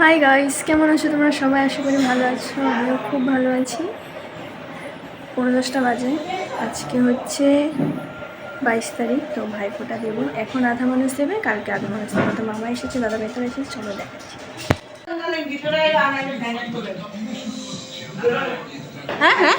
Hi guys কেমন আছো তোমরা? সবাই আশা করি ভালো আছো। আমিও খুব ভালো আছি। পনেরো দশটা বাজে। আজকে হচ্ছে বাইশ তারিখ, তো ভাই ফোটা দেবো এখন আধা মানুষ দেবে, কালকে আধা মানুষ দেবে। তো মামা এসেছে, দাদা ভেতরে এসেছে, চলো দেখাচ্ছি। হ্যাঁ হ্যাঁ।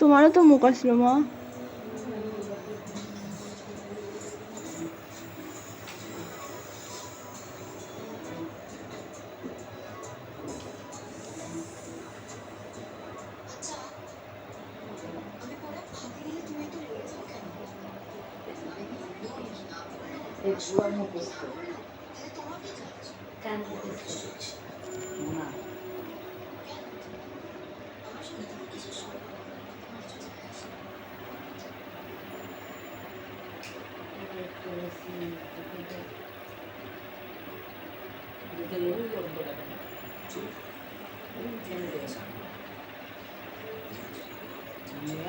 তোমারও তো মুখ আসলো মা। আমাদের জুয়া মুখস্থ গান মুখস্থ না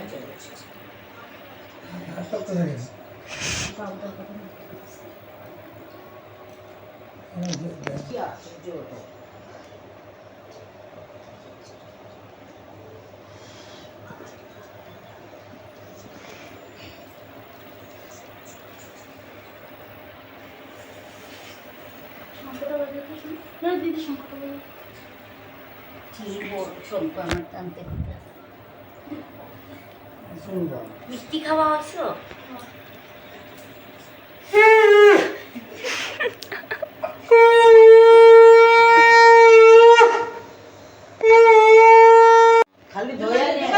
Gracias. মা মিষ্টি খাওয়া হয়েছো খালি ধরে নিয়ে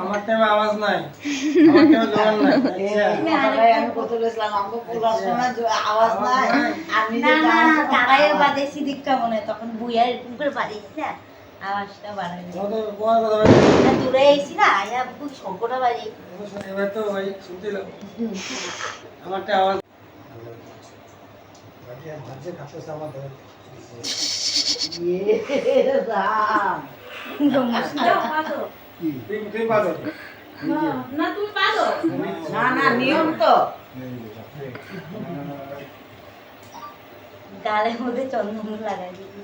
আমার টাইমে আওয়াজ নাই আমার টাইমে জোগান নাই সকালে আমি কত গেছিলাম আমাকে পুরার সময় আওয়াজ নাই। আমি না না তারাই করতাম। দীক্ষা মনে তখন বুইয়া এরকম করে বাজেছি না আওয়াজটা বাড়াই তোমাদের তোমার কথা ভাই না দূরে এসি না আয়া খুব শঙ্কটা বাজে তো ভাই শুনছিল আমারটা আওয়াজ ইয়ে না না নিয়ম তো। গালের মধ্যে চন্দন লাগাই দিবি।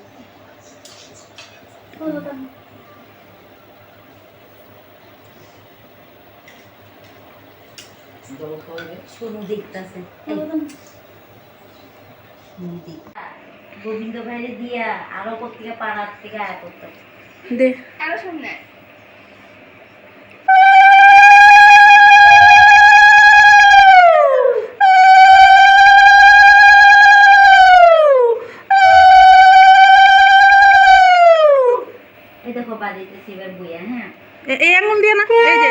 শুরু দেখতেছে। গোবিন্দ ভাইরে দিয়া আরও কোথেকে পাড়ার থেকে আয়া করতেছে দে। এই দেখো বাজাইতেছি এবার বইয়া হ্যাঁ এই আঙুল দিয়ে না? এই যে।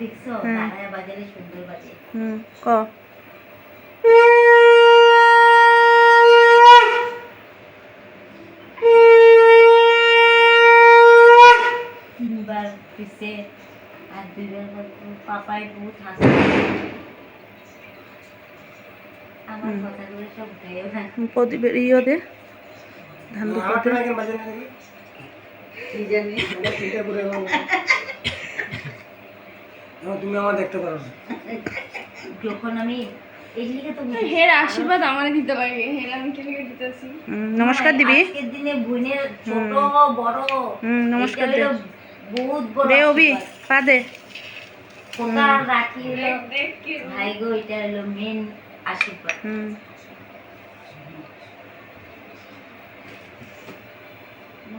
দেখছ হুম। বাজারে সুন্দর বাজে। হুম ক? তিনবার পিছে আর দুইবার পাপাই বহুত হাসে আমার কথাগুলো সব দেয় না। প্রদীপ ইয়ে দে। ধান কি জানি? চিন্তা করে তুমি আমার দেখতে পারো যখন আমি। হের আশীর্বাদ আমারে দিতে লাগে। হের আমি কে লিগে দিতেছি নমস্কার দিবি। আজকের দিনে বোনের ছোট বড় নমস্কার দে। বহুত বড় দে অবি পা দে। খোকা রাখি হলো ভাই গো এটা হলো মেন আশীর্বাদ হুম ও মা গো। দেখ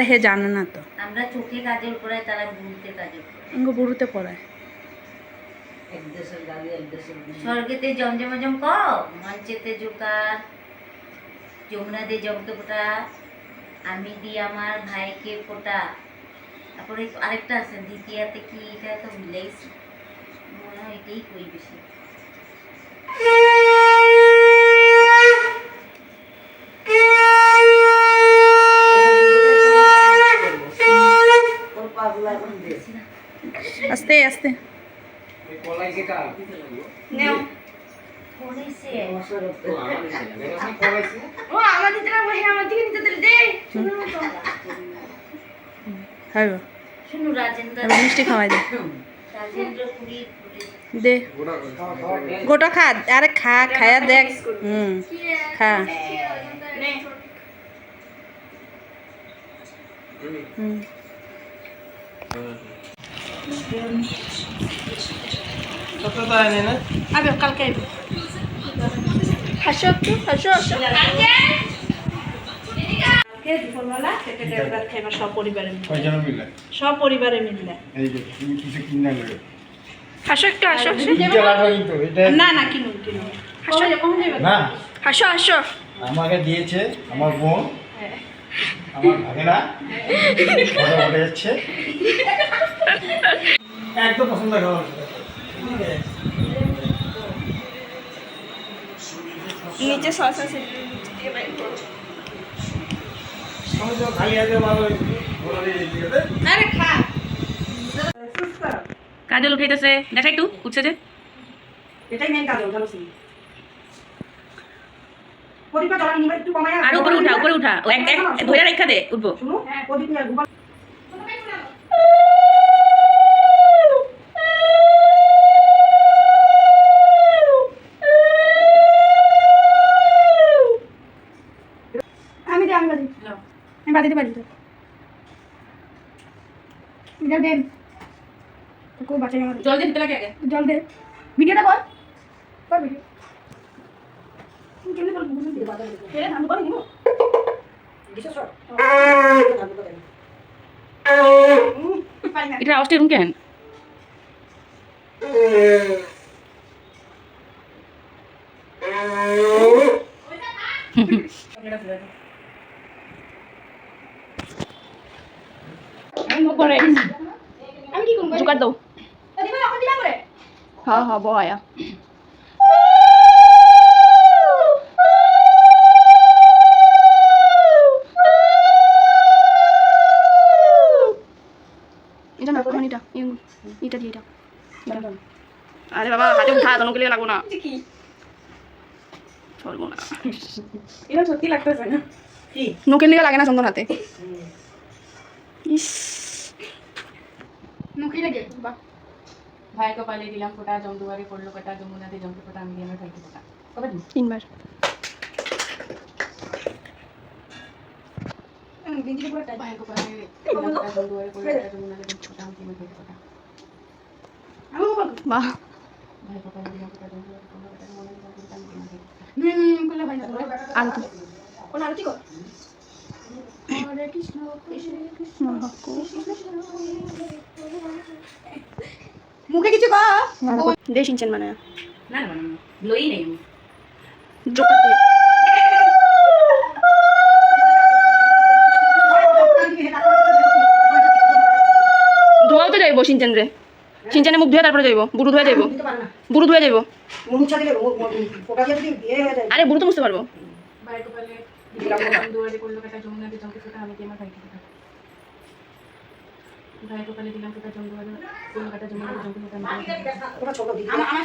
আরে হে জানে না তো। আমরা চোখে কাজল করাই তারা বুঝতে কাজল অঙ্গ বুড়ুতে পড়ায়। এক দেশের গালি এক দেশের বিলি। স্বর্গেতে জমজমজম ক মঞ্চেতে জোকার যমুনা দে জমকে ফোটা আমি দি আমার ভাইকে ফোটা। তারপরে আরেকটা আছে দ্বিতীয়াতে কি এটা তো ভুলেইছি মনে হয় এটাই কই বেশি। রাজেন্দ্র। এবার মিষ্টি খাওয়াই দে। দে। গোটা খা আরে খা খায়া দেখ। হুম খা। হুম। আবে কালকে আইবে হাসো একটু হাসো হাসো হাসো একটু হাসো না না কিনুন কিনুন হাসো না হাসো হাসো আমাকে দিয়েছে আমার বোন। আমার ভাগেনা ফটো যাচ্ছে। একদম পছন্দ খাবার নিচে সস আছে কাজল উঠাইতেছে। দেখা একটু উঠছে যে। এটাই মেন আর উপরে উঠা উপরে উঠা। ধরে রেখা দে উঠবো। আমি বাজিতে পারি দেন বাঁচাই আমার জল দিয়ে দিতে লাগে আগে। জল দে। ভিডিওটা কর। কর ভিডিও তুমি কেমনে করবি বুঝুন দিয়ে বাজারে এ আমি করে দিব বিশেষ শট পারি না। এটা আওয়াজটা এরকম কেন? করব? জোগাড় দাও। করে হ্যাঁ হ্যাঁ বয়া এটা না কোন এটা? এটা দিয়ে এটা। আরে বাবা হাতে উঠা তনকে লিয়ে লাগবো না। কি? চলবো না। এটা সত্যি লাগতেছে না। কি নোকের লিগে লাগে না চন্দন হাতে। ইস। মুখে লাগে বাহ ভাই কপালে দিলাম ফোটা জমদুয়ারে পড়ল কাটা যমুনাতে জমকে ফোটা আমি দিলাম ভাইকে ফোটা কবে তিনবার আরতি কর। হরে কৃষ্ণ মুখে কিছু দেশ ইঞ্চেন মানে না না লই নেই ধোয়াও তো যাইব সিনচেন রে চিনচানে মুখ ধুয়ে তারপরে যাইব বুড়ো ধুয়ে যাইব বুড়ো ধুয়ে যাইব মুছা দিলে মু- মু- ফোটা দিয়ে যদি বিয়ে হয়ে যায় আরে বুড়ো তো বুঝতে পারব কাটা আমি আমার ভাইকে ভাই কপালে দিলাম কাটা আমি ওটা ছোট দিদি কাটা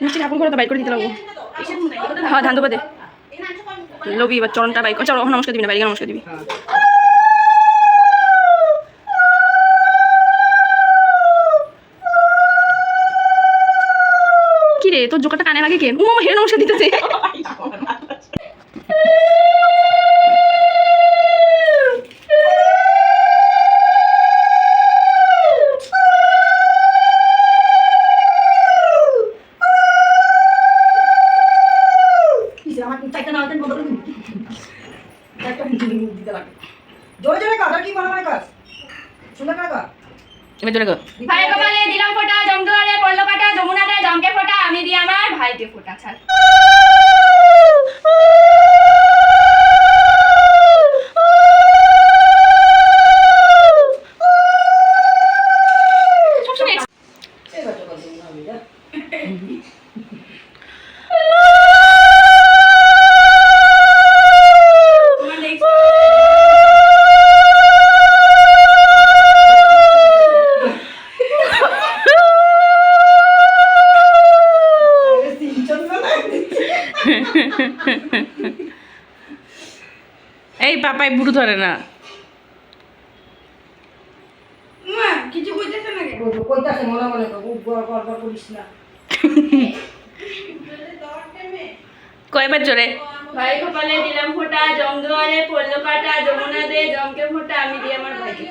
মিষ্টি ঠাকুর করে তো বাইক করে দিতে লাগবো। হ্যাঁ ধান দুপা দে। লবি এবার চরণটা বাইক চলো নমস্কার দিবি না বাইরে নমস্কার দিবি। রে, তোর জোকারটা কানে লাগে কেন ও হেরে নমস্কার দিতেছে। জোরে জোরে কাজ, আর কি মনে কাজ? সুন্দর কাজ? এবার জোরে গো ভাই কপালে দিলাম ফোটা জমদুয়ারে পড়ল কাটা যমুনাতে জমকে ফোটা আমি দিয়ে আমার ভাইকে ফোটা ছাড় এবার তো কথা বলতে হবে যা। আরে তিনজন না পাপাই বুড়ো ধরে না। কইতাছে মনে মনে করিস না। কয়বার জোরে? ভাই কপালে দিলাম ফোটা জমদুয়ারে পড়ল কাটা যমুনাতে জমকে ফোটা আমি দিয়ে আমার ভাইকে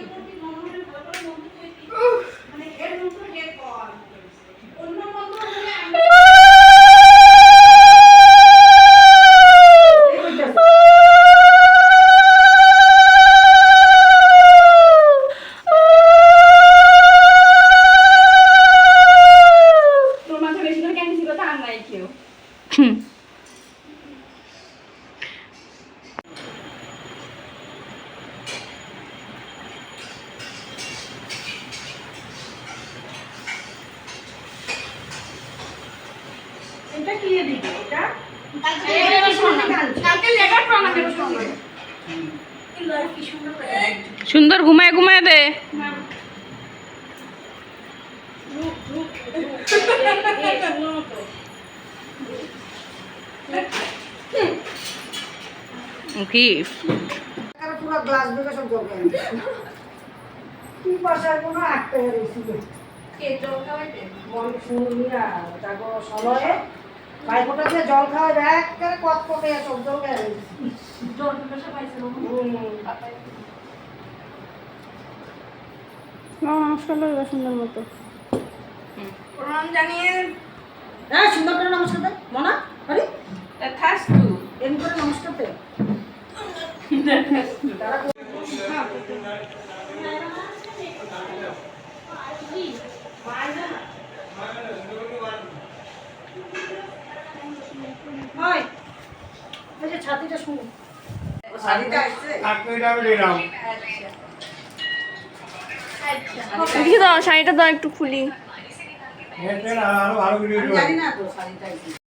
তোর মাথা বেশি করে কেন ছিল তা নাই কেউ এটা কি দিবি এটা কালকে লেবার তো আমাদের সঙ্গে সুন্দর ঘুমায় ঘুমায় দে। কি পুরো গ্লাস সব জল কি কোনো একটা রেছিল মন শুনিয়া তারপর সময়ে ভাইফোঁটা দিয়ে জল খাওয়া যায় একেবারে কত কমে সব জল গেল নমস্কার এবার সুন্দর মতো। প্রণাম জানিয়ে। হ্যাঁ সুন্দর করে নমস্কার দে। মনা থাকতু এমনি করে নমস্কার দে। হয় যে ছাতিটা তো শাড়িটা তো একটু খুলি। জানি না তো শাড়িটা